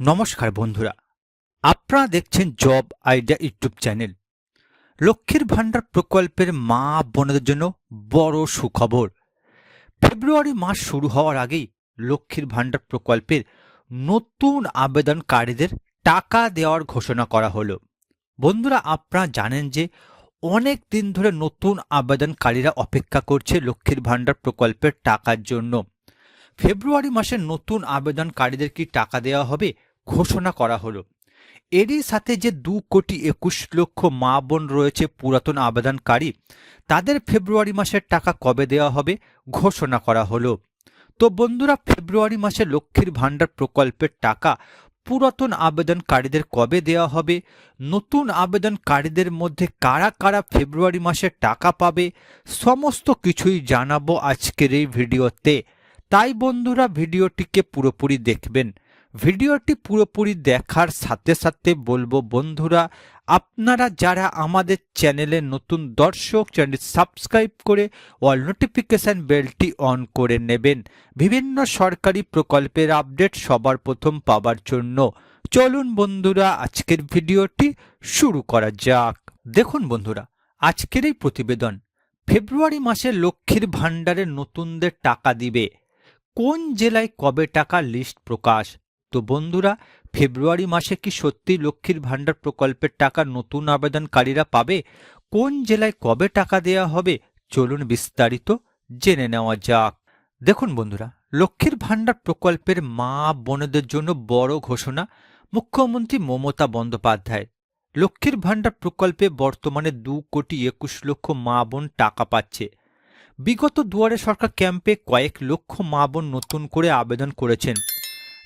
নমস্কার বন্ধুরা। আপনারা দেখছেন জব আইডিয়া ইউটিউব চ্যানেল। লক্ষ্মীর ভাণ্ডার প্রকল্পের মা বোনদের জন্য বড় সুখবর। ফেব্রুয়ারি মাস শুরু হওয়ার আগেই লক্ষ্মীর ভাণ্ডার প্রকল্পের নতুন আবেদনকারীদের টাকা দেওয়ার ঘোষণা করা হলো। বন্ধুরা, আপনারা জানেন যে অনেক দিন ধরে নতুন আবেদনকারীরা অপেক্ষা করছে লক্ষ্মীর ভাণ্ডার প্রকল্পের টাকার জন্য। ফেব্রুয়ারি মাসে নতুন আবেদনকারীদের কি টাকা দেওয়া হবে ঘোষণা করা হলো। এরই সাথে যে দু কোটি একুশ লক্ষ মা বোন রয়েছে পুরাতন আবেদনকারী, তাদের ফেব্রুয়ারি মাসের টাকা কবে দেওয়া হবে ঘোষণা করা হলো। তো বন্ধুরা, ফেব্রুয়ারি মাসে লক্ষ্মীর ভাণ্ডার প্রকল্পের টাকা পুরাতন আবেদনকারীদের কবে দেওয়া হবে? নতুন আবেদনকারীদের মধ্যে কারা কারা ফেব্রুয়ারি মাসে টাকা পাবে? সমস্ত কিছুই জানাব আজকের এই ভিডিওতে। তাই বন্ধুরা, ভিডিওটিকে পুরোপুরি দেখবেন। ভিডিওটি পুরোপুরি দেখার সাথে সাথে বলব বন্ধুরা, আপনারা যারা আমাদের চ্যানেলে নতুন দর্শক চ্যানেল সাবস্ক্রাইব করে অল নোটিফিকেশান বেলটি অন করে নেবেন। বিভিন্ন সরকারি প্রকল্পের আপডেট সবার প্রথম পাবার জন্য। চলুন বন্ধুরা, আজকের ভিডিওটি শুরু করা যাক। দেখুন বন্ধুরা, আজকের এই প্রতিবেদন, ফেব্রুয়ারি মাসে লক্ষ্মীর ভাণ্ডারে নতুনদের টাকা দিবে। কোন জেলায় কবে টাকা লিস্ট প্রকাশ? তো বন্ধুরা, ফেব্রুয়ারি মাসে কি সত্যি লক্ষ্মীর ভাণ্ডার প্রকল্পের টাকা নতুন আবেদনকারীরা পাবে? কোন জেলায় কবে টাকা দেওয়া হবে? চলুন বিস্তারিত জেনে নেওয়া যাক। দেখুন বন্ধুরা, লক্ষ্মীর ভাণ্ডার প্রকল্পের মা বোনদের জন্য বড় ঘোষণা মুখ্যমন্ত্রী মমতা বন্দ্যোপাধ্যায়। লক্ষ্মীর ভাণ্ডার প্রকল্পে বর্তমানে দু কোটি একুশ লক্ষ মা বোন টাকা পাচ্ছে। বিগত দুয়ারে সরকার ক্যাম্পে কয়েক লক্ষ মা বোন নতুন করে আবেদন করেছেন।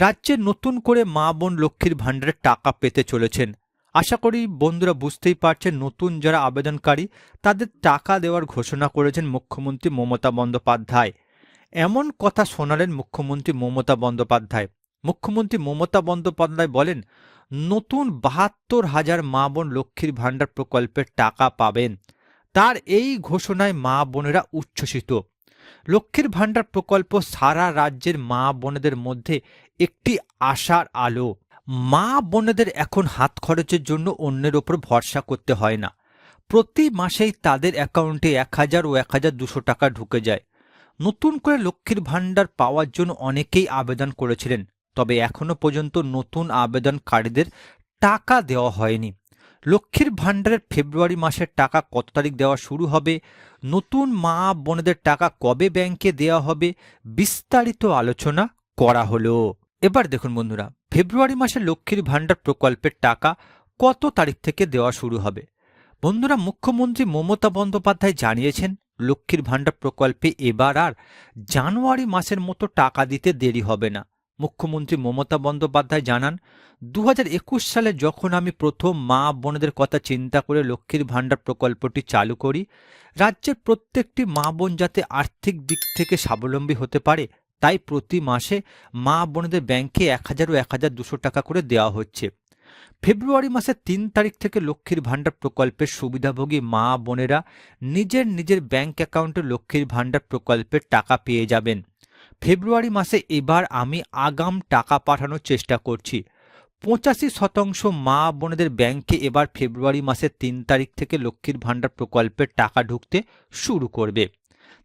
রাজ্যে নতুন করে মা বোন লক্ষ্মীর ভাণ্ডারের টাকা পেতে চলেছেন। আশা করি বন্ধুরা বুঝতেই পারছেন, নতুন যারা আবেদনকারী, তাদের টাকা দেওয়ার ঘোষণা করেছেন মুখ্যমন্ত্রী মমতা বন্দ্যোপাধ্যায়। এমন কথা শোনালেন মুখ্যমন্ত্রী মমতা বন্দ্যোপাধ্যায়। মুখ্যমন্ত্রী মমতা বন্দ্যোপাধ্যায় বলেন, নতুন বাহাত্তর হাজার মা বোন লক্ষ্মীর ভাণ্ডার প্রকল্পের টাকা পাবেন। তার এই ঘোষণায় মা বোনেরা উচ্ছ্বসিত। লক্ষ্মীর ভাণ্ডার প্রকল্প সারা রাজ্যের মা বোনেদের মধ্যে একটি আশার আলো। মা বোনেদের এখন হাত খরচের জন্য অন্যের ওপর ভরসা করতে হয় না। প্রতি মাসেই তাদের অ্যাকাউন্টে এক হাজার ও এক হাজার দুশো টাকা ঢুকে যায়। নতুন করে লক্ষ্মীর ভাণ্ডার পাওয়ার জন্য অনেকেই আবেদন করেছিলেন, তবে এখনও পর্যন্ত নতুন আবেদনকারীদের টাকা দেওয়া হয়নি। লক্ষ্মীর ভাণ্ডারের ফেব্রুয়ারি মাসের টাকা কত তারিখ দেওয়া শুরু হবে? নতুন মা বোনেদের টাকা কবে ব্যাংকে দেওয়া হবে? বিস্তারিত আলোচনা করা হলো। এবার দেখুন বন্ধুরা, ফেব্রুয়ারি মাসে লক্ষ্মীর ভাণ্ডার প্রকল্পের টাকা কত তারিখ থেকে দেওয়া শুরু হবে? বন্ধুরা, মুখ্যমন্ত্রী মমতা বন্দ্যোপাধ্যায় জানিয়েছেন, লক্ষ্মীর ভাণ্ডার প্রকল্পে এবার আর জানুয়ারি মাসের মতো টাকা দিতে দেরি হবে না। মুখ্যমন্ত্রী মমতা বন্দ্যোপাধ্যায় জানান দু হাজার একুশ সালে যখন আমি প্রথম মা বোনেদের কথা চিন্তা করে লক্ষ্মীর ভাণ্ডার প্রকল্পটি চালু করি, রাজ্যের প্রত্যেকটি মা বোন যাতে আর্থিক দিক থেকে স্বাবলম্বী হতে পারে, তাই প্রতি মাসে মা বোনেদের ব্যাংকে এক হাজার ও এক হাজার দুশো টাকা করে দেওয়া হচ্ছে। ফেব্রুয়ারি মাসের তিন তারিখ থেকে লক্ষ্মীর ভাণ্ডার প্রকল্পের সুবিধাভোগী মা বোনেরা নিজের নিজের ব্যাংক অ্যাকাউন্টে লক্ষ্মীর ভাণ্ডার প্রকল্পের টাকা পেয়ে যাবেন। ফেব্রুয়ারি মাসে এবার আমি আগাম টাকা পাঠানোর চেষ্টা করছি। পঁচাশি শতাংশ মা বোনেদের ব্যাংকে এবার ফেব্রুয়ারি মাসের তিন তারিখ থেকে লক্ষ্মীর ভাণ্ডার প্রকল্পের টাকা ঢুকতে শুরু করবে।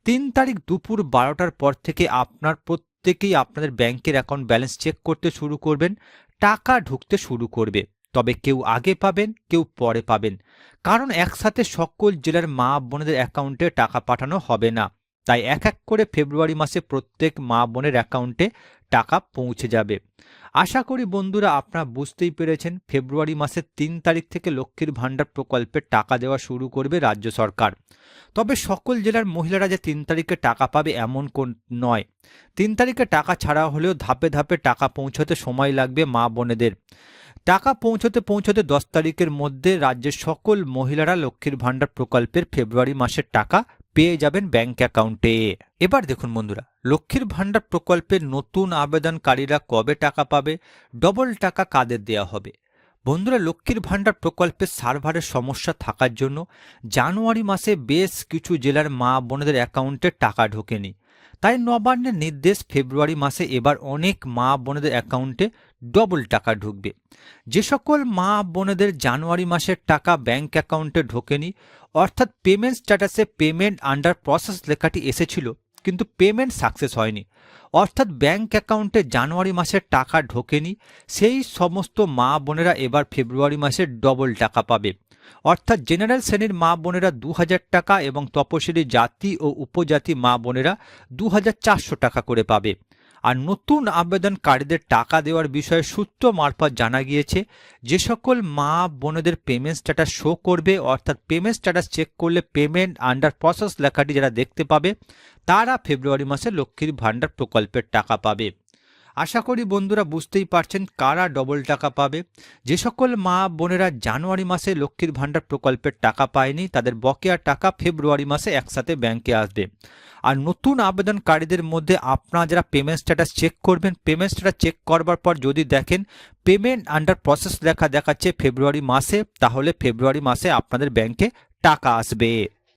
তিন তারিখ দুপুর বারোটার পর থেকে আপনার প্রত্যেকেই আপনাদের ব্যাংকের অ্যাকাউন্ট ব্যালেন্স চেক করতে শুরু করবেন, টাকা ঢুকতে শুরু করবে। তবে কেউ আগে পাবেন, কেউ পরে পাবেন। কারণ একসাথে সকল জেলার মা বোনেদের অ্যাকাউন্টে টাকা পাঠানো হবে না। তাই এক এক করে ফেব্রুয়ারি মাসে প্রত্যেক মা বোনের অ্যাকাউন্টে টাকা পৌঁছে যাবে। আশা করি বন্ধুরা আপনারা বুঝতেই পেরেছেন, ফেব্রুয়ারি মাসের তিন তারিখ থেকে লক্ষ্মীর ভাণ্ডার প্রকল্পের টাকা দেওয়া শুরু করবে রাজ্য সরকার। তবে সকল জেলার মহিলারা যে তিন তারিখে টাকা পাবে এমন কোন নয়। তিন তারিখে টাকা ছাড়া হলেও ধাপে ধাপে টাকা পৌঁছতে সময় লাগবে মা বোনেদের। টাকা পৌঁছতে পৌঁছতে দশ তারিখের মধ্যে রাজ্যের সকল মহিলারা লক্ষ্মীর ভাণ্ডার প্রকল্পের ফেব্রুয়ারি মাসের টাকা পেয়ে যাবেন ব্যাংক অ্যাকাউন্টে এবার দেখুন বন্ধুরা, লক্ষ্মীর ভাণ্ডার প্রকল্পের নতুন আবেদনকারীরা কবে টাকা পাবে? ডবল টাকা কাদের দেওয়া হবে? বন্ধুরা, লক্ষ্মীর ভাণ্ডার প্রকল্পের সার্ভারের সমস্যা থাকার জন্য জানুয়ারি মাসে বেশ কিছু জেলার মা বোনেদের অ্যাকাউন্টে টাকা ঢোকেনি। তাই নবান্নের নির্দেশ ফেব্রুয়ারি মাসে এবার অনেক মা বোনেদের অ্যাকাউন্টে ডবল টাকা ঢুকবে। যে সকল মা বোনেদের জানুয়ারি মাসের টাকা ব্যাংক অ্যাকাউন্টে ঢোকেনি, অর্থাৎ পেমেন্ট স্ট্যাটাসে পেমেন্ট আন্ডার প্রসেস লেখাটি এসেছিল, কিন্তু পেমেন্ট সাকসেস হয়নি। অর্থাৎ ব্যাংক অ্যাকাউন্টে জানুয়ারি মাসের টাকা ঢোকেনি, সেই সমস্ত মা বোনেরা এবার ফেব্রুয়ারি মাসে ডবল টাকা পাবে। অর্থাৎ জেনারেল শ্রেণির মা বোনেরা দু হাজার টাকা এবং তপশিলি জাতি ও উপজাতি মা বোনেরা দু হাজার চারশো টাকা করে পাবে। আর নতুন আবেদনকারীদের টাকা দেওয়ার বিষয়ে সূত্র মারফত জানা গিয়েছে, যে সকল মা বোনদের পেমেন্ট স্ট্যাটাস শো করবে, অর্থাৎ পেমেন্ট স্ট্যাটাস চেক করলে পেমেন্ট আন্ডার প্রসেস লেখাটি যারা দেখতে পাবে, তারা ফেব্রুয়ারি মাসে লক্ষ্মীর ভাণ্ডার প্রকল্পের টাকা পাবে। আশা করি বন্ধুরা বুঝতেই পারছেন কারা ডবল টাকা পাবে। যে সকল মা বোনেরা জানুয়ারি মাসে লক্ষ্মীর ভাণ্ডার প্রকল্পের টাকা পায়নি, তাদের বকেয়া টাকা ফেব্রুয়ারি মাসে একসাথে ব্যাংকে আসবে। আর নতুন আবেদনকারীদের মধ্যে আপনারা যারা পেমেন্ট স্ট্যাটাস চেক করবেন পেমেন্ট স্ট্যাটাস চেক করবার পর যদি দেখেন পেমেন্ট আন্ডার প্রসেস লেখা দেখাচ্ছে ফেব্রুয়ারি মাসে, তাহলে ফেব্রুয়ারি মাসে আপনাদের ব্যাংকে টাকা আসবে।